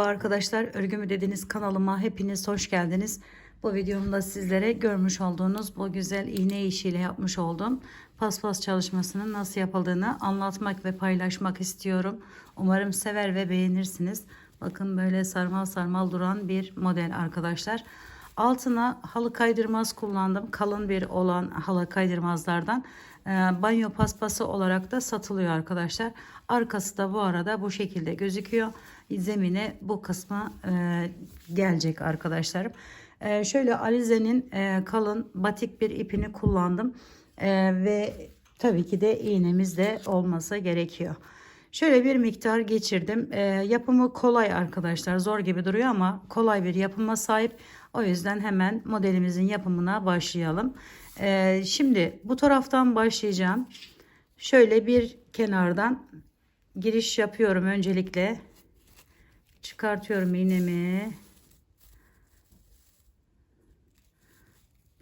arkadaşlar. Örgümü dediğiniz kanalıma hepiniz hoş geldiniz. Bu videomda sizlere görmüş olduğunuz bu güzel iğne işiyle yapmış olduğum paspas çalışmasının nasıl yapıldığını anlatmak ve paylaşmak istiyorum. Umarım sever ve beğenirsiniz. Bakın böyle sarmal sarmal duran bir model arkadaşlar. Altına halı kaydırmaz kullandım. Kalın bir olan halı kaydırmazlardan. Ee, banyo paspası olarak da satılıyor arkadaşlar. Arkası da bu arada bu şekilde gözüküyor. Zemine bu kısmı e, gelecek arkadaşlarım. E, şöyle Alize'nin e, kalın batik bir ipini kullandım. E, ve tabii ki de iğnemiz de olması gerekiyor. Şöyle bir miktar geçirdim. E, yapımı kolay arkadaşlar. Zor gibi duruyor ama kolay bir yapıma sahip. O yüzden hemen modelimizin yapımına başlayalım. E, şimdi bu taraftan başlayacağım. Şöyle bir kenardan giriş yapıyorum öncelikle. Çıkartıyorum iğnemi.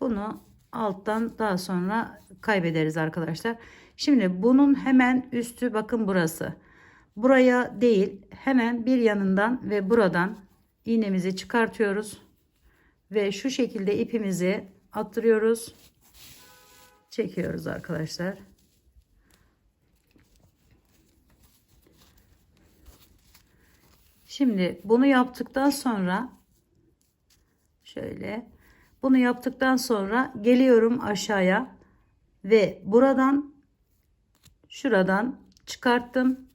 Bunu alttan daha sonra kaybederiz arkadaşlar. Şimdi bunun hemen üstü bakın burası. Buraya değil hemen bir yanından ve buradan iğnemizi çıkartıyoruz. Ve şu şekilde ipimizi attırıyoruz. Çekiyoruz arkadaşlar. Şimdi bunu yaptıktan sonra şöyle bunu yaptıktan sonra geliyorum aşağıya ve buradan şuradan çıkarttım.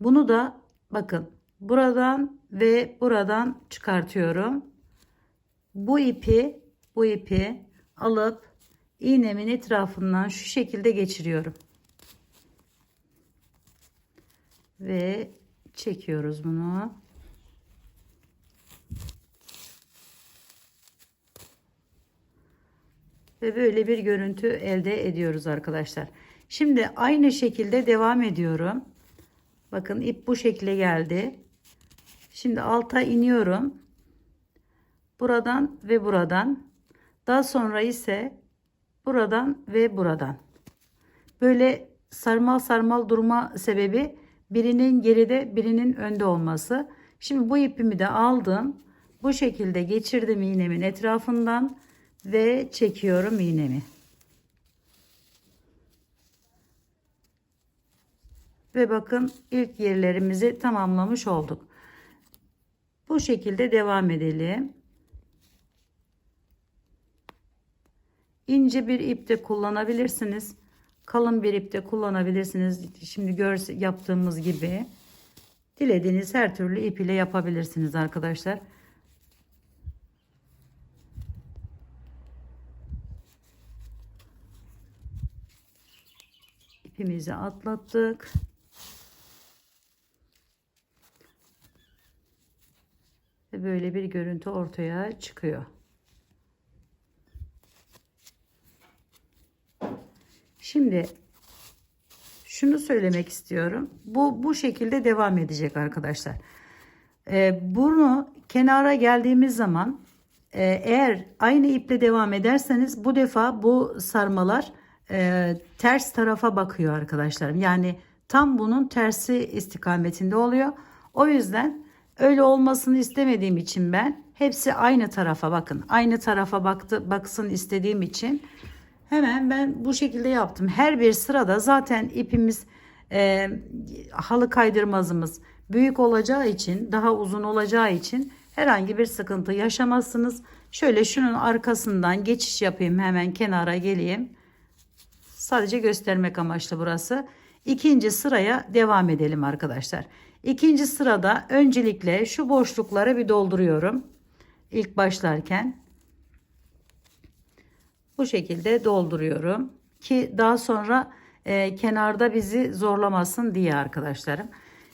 Bunu da bakın buradan ve buradan çıkartıyorum. Bu ipi bu ipi alıp iğnemin etrafından şu şekilde geçiriyorum. Ve çekiyoruz bunu. Ve böyle bir görüntü elde ediyoruz arkadaşlar. Şimdi aynı şekilde devam ediyorum. Bakın ip bu şekilde geldi. Şimdi alta iniyorum. Buradan ve buradan. Daha sonra ise buradan ve buradan. Böyle sarmal sarmal durma sebebi birinin geride birinin önde olması. Şimdi bu ipimi de aldım. Bu şekilde geçirdim iğnemin etrafından ve çekiyorum iğnemi. Ve bakın ilk yerlerimizi tamamlamış olduk. Bu şekilde devam edelim. İnce bir ip de kullanabilirsiniz. Kalın bir ip de kullanabilirsiniz. Şimdi gör yaptığımız gibi. Dilediğiniz her türlü ip ile yapabilirsiniz arkadaşlar. İpimizi atlattık. Ve böyle bir görüntü ortaya çıkıyor. Şimdi şunu söylemek istiyorum. Bu bu şekilde devam edecek arkadaşlar. Ee, bunu kenara geldiğimiz zaman e, eğer aynı iple devam ederseniz bu defa bu sarmalar e, ters tarafa bakıyor arkadaşlarım. Yani tam bunun tersi istikametinde oluyor. O yüzden öyle olmasını istemediğim için ben hepsi aynı tarafa bakın. Aynı tarafa baktı baksın istediğim için hemen ben bu şekilde yaptım. Her bir sırada zaten ipimiz e, halı kaydırmazımız büyük olacağı için daha uzun olacağı için herhangi bir sıkıntı yaşamazsınız. Şöyle şunun arkasından geçiş yapayım hemen kenara geleyim. Sadece göstermek amaçlı burası. İkinci sıraya devam edelim arkadaşlar. İkinci sırada öncelikle şu boşlukları bir dolduruyorum. İlk başlarken bu şekilde dolduruyorum ki daha sonra e, kenarda bizi zorlamasın diye arkadaşlarım.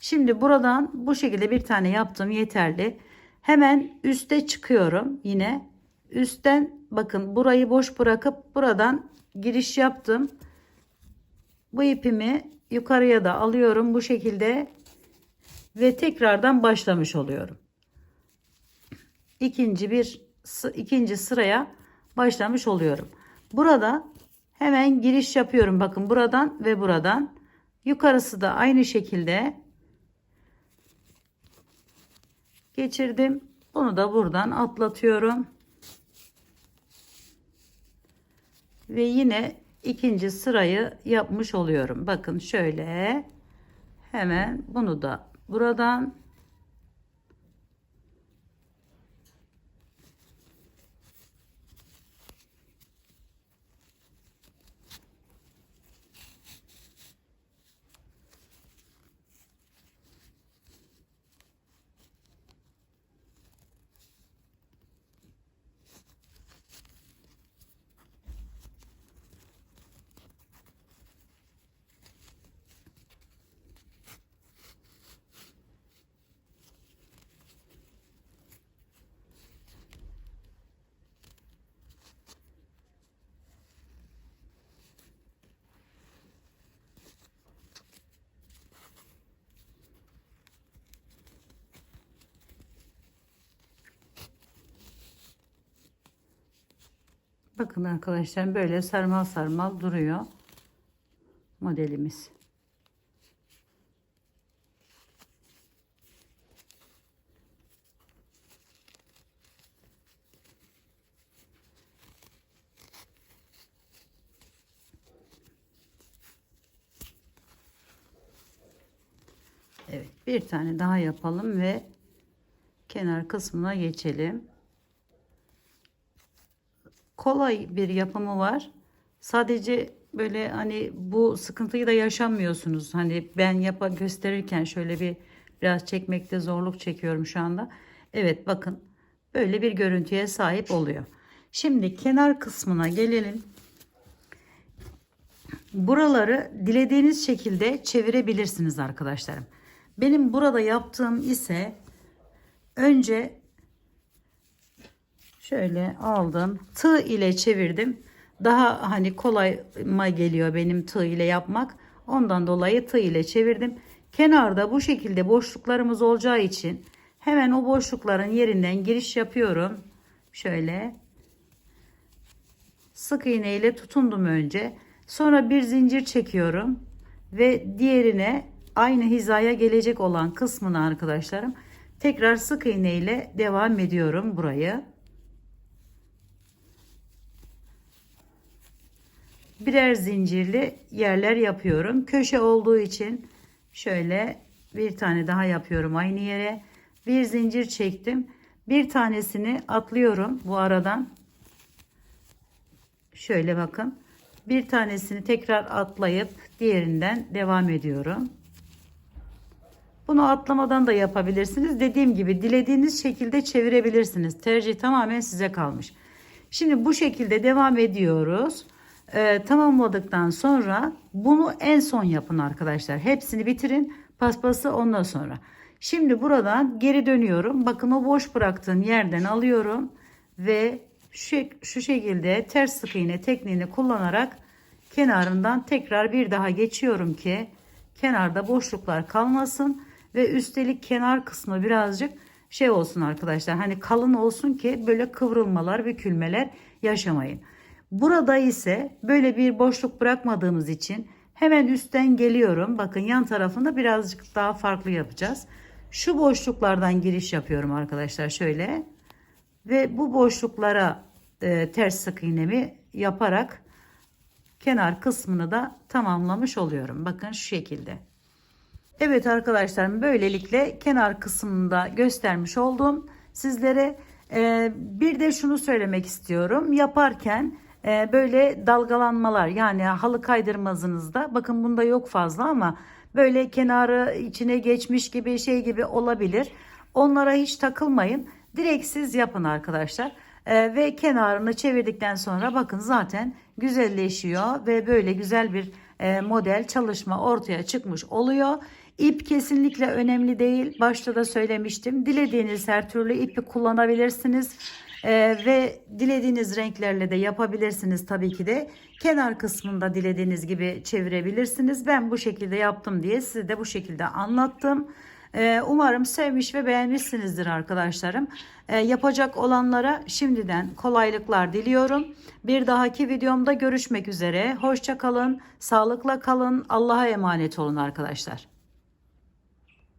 Şimdi buradan bu şekilde bir tane yaptım yeterli. Hemen üste çıkıyorum yine. Üstten bakın burayı boş bırakıp buradan giriş yaptım. Bu ipimi yukarıya da alıyorum bu şekilde ve tekrardan başlamış oluyorum. İkinci bir ikinci sıraya başlamış oluyorum. Burada hemen giriş yapıyorum. Bakın buradan ve buradan. Yukarısı da aynı şekilde geçirdim. Bunu da buradan atlatıyorum. Ve yine ikinci sırayı yapmış oluyorum. Bakın şöyle hemen bunu da buradan Bakın arkadaşlar böyle sarmal sarmal duruyor modelimiz. Evet bir tane daha yapalım ve kenar kısmına geçelim kolay bir yapımı var. Sadece böyle hani bu sıkıntıyı da yaşamıyorsunuz. Hani ben yapa gösterirken şöyle bir biraz çekmekte zorluk çekiyorum şu anda. Evet bakın böyle bir görüntüye sahip oluyor. Şimdi kenar kısmına gelelim. Buraları dilediğiniz şekilde çevirebilirsiniz arkadaşlarım. Benim burada yaptığım ise önce Şöyle aldım. Tığ ile çevirdim. Daha hani kolayma geliyor benim tığ ile yapmak. Ondan dolayı tığ ile çevirdim. Kenarda bu şekilde boşluklarımız olacağı için hemen o boşlukların yerinden giriş yapıyorum. Şöyle sık iğne ile tutundum önce. Sonra bir zincir çekiyorum ve diğerine aynı hizaya gelecek olan kısmını arkadaşlarım tekrar sık iğne ile devam ediyorum burayı. Birer zincirli yerler yapıyorum. Köşe olduğu için şöyle bir tane daha yapıyorum aynı yere. Bir zincir çektim. Bir tanesini atlıyorum bu aradan. Şöyle bakın. Bir tanesini tekrar atlayıp diğerinden devam ediyorum. Bunu atlamadan da yapabilirsiniz. Dediğim gibi dilediğiniz şekilde çevirebilirsiniz. Tercih tamamen size kalmış. Şimdi bu şekilde devam ediyoruz e, tamamladıktan sonra bunu en son yapın arkadaşlar. Hepsini bitirin. Paspası ondan sonra. Şimdi buradan geri dönüyorum. Bakın o boş bıraktığım yerden alıyorum ve şu, şu şekilde ters sık iğne tekniğini kullanarak kenarından tekrar bir daha geçiyorum ki kenarda boşluklar kalmasın ve üstelik kenar kısmı birazcık şey olsun arkadaşlar. Hani kalın olsun ki böyle kıvrılmalar, bükülmeler yaşamayın. Burada ise böyle bir boşluk bırakmadığımız için hemen üstten geliyorum. Bakın yan tarafında birazcık daha farklı yapacağız. Şu boşluklardan giriş yapıyorum arkadaşlar şöyle. Ve bu boşluklara e, ters sık iğnemi yaparak kenar kısmını da tamamlamış oluyorum. Bakın şu şekilde. Evet arkadaşlarım böylelikle kenar kısmında göstermiş oldum sizlere. E, bir de şunu söylemek istiyorum. Yaparken e, böyle dalgalanmalar yani halı kaydırmazınızda bakın bunda yok fazla ama böyle kenarı içine geçmiş gibi şey gibi olabilir. Onlara hiç takılmayın. Direkt siz yapın arkadaşlar. E, ve kenarını çevirdikten sonra bakın zaten güzelleşiyor ve böyle güzel bir e, model çalışma ortaya çıkmış oluyor. İp kesinlikle önemli değil. Başta da söylemiştim. Dilediğiniz her türlü ipi kullanabilirsiniz. Ee, ve dilediğiniz renklerle de yapabilirsiniz tabii ki de. Kenar kısmında dilediğiniz gibi çevirebilirsiniz. Ben bu şekilde yaptım diye size de bu şekilde anlattım. Ee, umarım sevmiş ve beğenmişsinizdir arkadaşlarım. Ee, yapacak olanlara şimdiden kolaylıklar diliyorum. Bir dahaki videomda görüşmek üzere. Hoşça kalın, sağlıkla kalın, Allah'a emanet olun arkadaşlar.